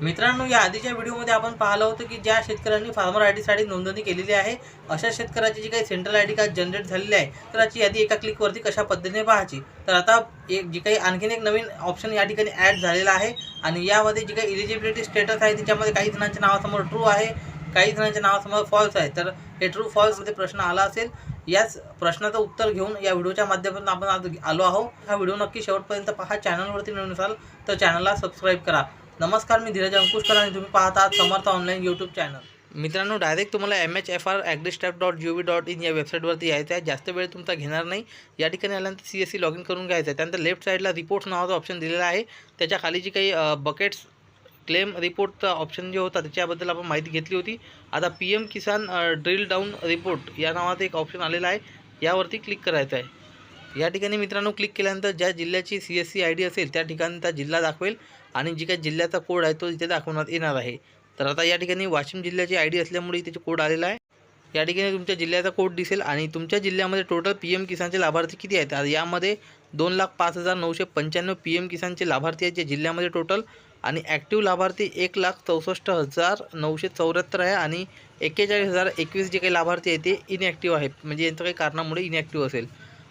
मित्रांनो या आधीच्या व्हिडिओमध्ये आपण पाहिलं होतं की ज्या शेतकऱ्यांनी फार्मर आय डीसाठी नोंदणी केलेली आहे अशा शेतकऱ्याची जी काही central I D card generate झालेली आहे तर याची यादी एका क्लिकवरती कशा पद्धतीने पाहायची? तर आता एक जी काही आणखीन एक नवीन ऑप्शन या ठिकाणी ॲड झालेला आहे आणि यामध्ये जी काही इलिजिबिलिटी स्टेटस आहे त्याच्यामध्ये काही जणांच्या नावासमोर ट्रू आहे काही जणांच्या नावासमोर फॉल्स आहे. तर हे ट्रू फॉल्समध्ये प्रश्न आला असेल याच प्रश्नाचं उत्तर घेऊन या व्हिडिओच्या माध्यमातून आपण आज आलो आहोत. हा व्हिडिओ नक्की शेवटपर्यंत पहा. चॅनलवरती नवीन असाल तर चॅनलला सबस्क्राईब करा. नमस्कार मी धीरज अंकुशकर आणि तुम्ही पाहत आहात समर्थ ऑनलाईन यूट्यूब चॅनल मित्रांनो डायरेक्ट तुम्हाला M H F R agristack dot G O V dot in या वेबसाईटवरती यायचं आहे. जास्त वेळ तुमचा घेणार नाही. या ठिकाणी आल्यानंतर C S C log in करून घ्यायचं आहे. त्यानंतर लेफ्ट साईडला रिपोर्ट्स नावाचा ऑप्शन दिलेला आहे. त्याच्याखाली जी काही बकेट्स क्लेम रिपोर्टचा ऑप्शन जे होता त्याच्याबद्दल आपण माहिती घेतली होती. आता P M Kisan drill down report या नावाचं एक ऑप्शन आलेला आहे. यावरती क्लिक करायचं आहे. या ठिकाणी मित्रांनो क्लिक केल्यानंतर ज्या जिल्ह्याची C S C I D असेल त्या ठिकाणी त्या जिल्हा दाखवेल. आणि जी काही जिल्ह्याचा कोड आहे तो इथे दाखवण्यात येणार आहे. तर आता या ठिकाणी वाशिम जिल्ह्याची आय डी असल्यामुळे त्याचे कोड आलेला आहे. या ठिकाणी तुमच्या जिल्ह्याचा कोड दिसेल आणि तुमच्या जिल्ह्यामध्ये टोटल पी एम किसानचे लाभार्थी किती आहेत? यामध्ये दोन लाख पाच हजार नऊशे पंच्याण्णव पी एम किसानचे लाभार्थी आहेत जे जिल्ह्यामध्ये टोटल आणि ॲक्टिव्ह लाभार्थी एक लाख चौसष्ट हजार नऊशे चौऱ्याहत्तर आहे आणि एक्केचाळीस हजार एकवीस जे काही लाभार्थी आहे ते इनॲक्टिव्ह आहेत. म्हणजे यांचं काही कारणामुळे इनॲक्टिव्ह असेल.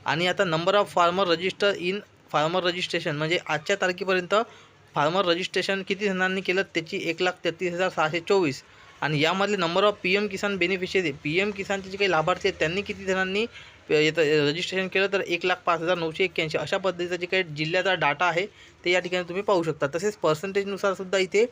आणि आता number of farmer register in farmer registration म्हणजे आजच्या तारखेपर्यंत फार्मर रजिस्ट्रेशन किती जणांनी केलं त्याची एक लाख तेहतीस हजार सहाशे चोवीस. आणि यामधले number of P M Kisan beneficiary P M किसानचे जे काही लाभार्थी आहेत त्यांनी किती जणांनी रजिस्ट्रेशन केलं तर एक लाख पाच हजार नऊशे एक्क्याऐंशी. अशा पद्धतीचा जे काही जिल्ह्याचा डाटा आहे ते या ठिकाणी तुम्ही पाहू शकता. तसेच पर्सेंटेजनुसार सुद्धा इथे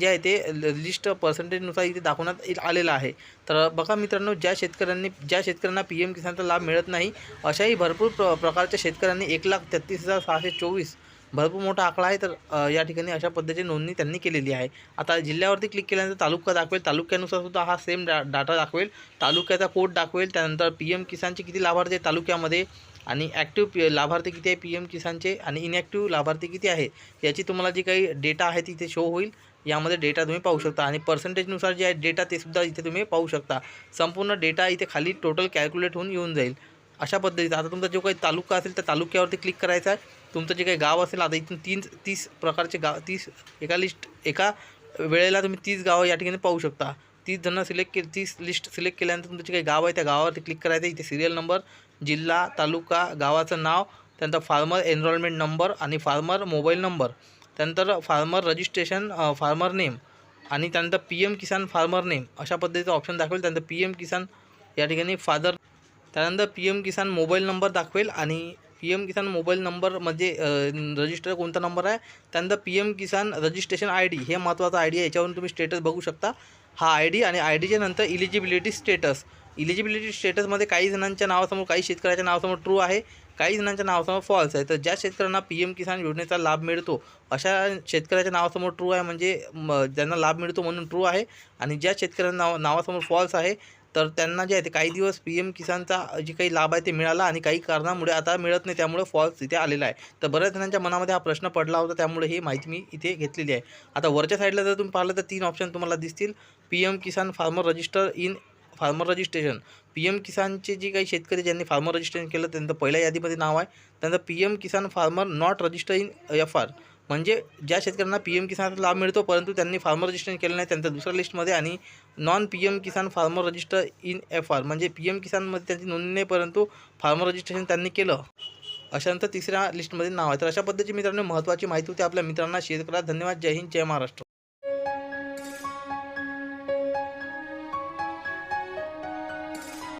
जे आहे ते लिस्ट पर्सेंटेजनुसार इथे दाखवण्यात आलेलं आहे. तर बघा मित्रांनो ज्या शेतकऱ्यांनी ज्या शेतकऱ्यांना पी एम किसानचा लाभ मिळत नाही अशाही भरपूर प्र प्रकारच्या शेतकऱ्यांनी एक लाख तेहतीस हजार सहाशे चोवीस भरपूर मोठा आकडा आहे. तर या ठिकाणी अशा पद्धतीची नोंदणी त्यांनी केलेली आहे. आता जिल्ह्यावरती क्लिक केल्यानंतर तालुका दाखवेल. तालुक्यानुसार सुद्धा हा सेम डा डाटा दाखवेल. तालुक्याचा कोड दाखवेल. त्यानंतर पी एम किसानचे किती लाभार्थी आहे तालुक्यामध्ये आणि ॲक्टिव्ह पी लाभार्थी किती आहे पी एम किसानचे आणि इनॲक्टिव्ह लाभार्थी किती आहे याची तुम्हाला जी काही डेटा आहे ती इथे शो होईल. यामध्ये डेटा तुम्ही पाहू शकता. आणि पर्सेंटेजनुसार जे आहे डेटा ते सुद्धा इथे तुम्ही पाहू शकता. संपूर्ण डेटा इथे खाली टोटल कॅल्क्युलेट होऊन येऊन जाईल. अशा पद्धतीचा. आता तुमचा जो काही तालुका असेल त्या तालुक्यावरती क्लिक करायचा आहे. तुमचं जे काही गाव असेल आता इथून तीन तीस प्रकारचे गाव तीस एका लिस्ट एका वेळेला तुम्ही तीस गावं या ठिकाणी पाहू शकता. तीस जण सिलेक्ट के तीस लिस्ट सिलेक्ट केल्यानंतर तुमचं जे काही गाव आहे त्या गावावरती क्लिक करायचं. इथे सिरियल नंबर जिल्हा तालुका गावाचं नाव त्यानंतर फार्मर एनरोलमेंट नंबर आणि फार्मर मोबाईल नंबर त्यानंतर फार्मर रजिस्ट्रेशन फार्मर नेम आणि त्यानंतर P M Kisan farmer name अशा पद्धतीचं ऑप्शन दाखवेल. त्यानंतर पी एम किसान या ठिकाणी फादर त्यानंतर P M Kisan mobile number दाखवेल आणि पी एम किसान मोबाईल नंबरमध्ये म्हणजे, रजिस्टर कोणता नंबर आहे? त्यानंतर P M Kisan registration I D हे महत्त्वाचा आय डी आहे. याच्यावरून तुम्ही स्टेटस बघू शकता. हा आय डी आणि आय डीच्या नंतर इलिजिबिलिटी स्टेटस. इलिजिबिलिटी स्टेटसमध्ये काही जणांच्या नावासमोर काही शेतकऱ्याच्या नावासमोर ट्रू आहे काही जणांच्या नावासमोर फॉल्स आहे. तर ज्या शेतकऱ्यांना पी एम किसान योजनेचा लाभ मिळतो अशा शेतकऱ्याच्या नावासमोर ट्रू आहे म्हणजे ज्यांना लाभ मिळतो म्हणून ट्रू आहे. आणि ज्या शेतकऱ्यांना नाव नावासमोर फॉल्स आहे तर त्यांना जे आहे ते काही दिवस पी एम किसानचा जे काही लाभ आहे ते मिळाला आणि काही कारणामुळे आता मिळत नाही त्यामुळे फॉल्स इथे आलेला आहे. तर बऱ्याच जणांच्या मनामध्ये हा प्रश्न पडला होता त्यामुळे ही माहिती मी इथे घेतलेली आहे. आता वरच्या साईडला जर तुम्ही पाहिलं तर तीन ऑप्शन तुम्हाला दिसतील. P M Kisan farmer register in farmer registration P M किसानचे जे काही शेतकरी ज्यांनी फार्मर रजिस्ट्रेशन केलं त्यांचं पहिल्या यादीमध्ये नाव आहे. त्यांचं P M Kisan farmer not register in F R म्हणजे ज्या शेतकऱ्यांना पी एम किसानचा लाभ मिळतो परंतु त्यांनी फार्मर रजिस्ट्रेशन केलं नाही त्यांच्या दुसऱ्या लिस्टमध्ये आणि non P M Kisan farmer register in F R म्हणजे पी एम किसानमध्ये त्यांची नोंदणी नाही परंतु फार्मर रजिस्ट्रेशन त्यांनी केलं. अशानंतर तिसऱ्या लिस्टमध्ये नाव आहे. तर अशा पद्धतीची मित्रांनो महत्त्वाची माहिती होती आपल्या मित्रांना. शेअर करा धन्यवाद. जय हिंद. जय महाराष्ट्र.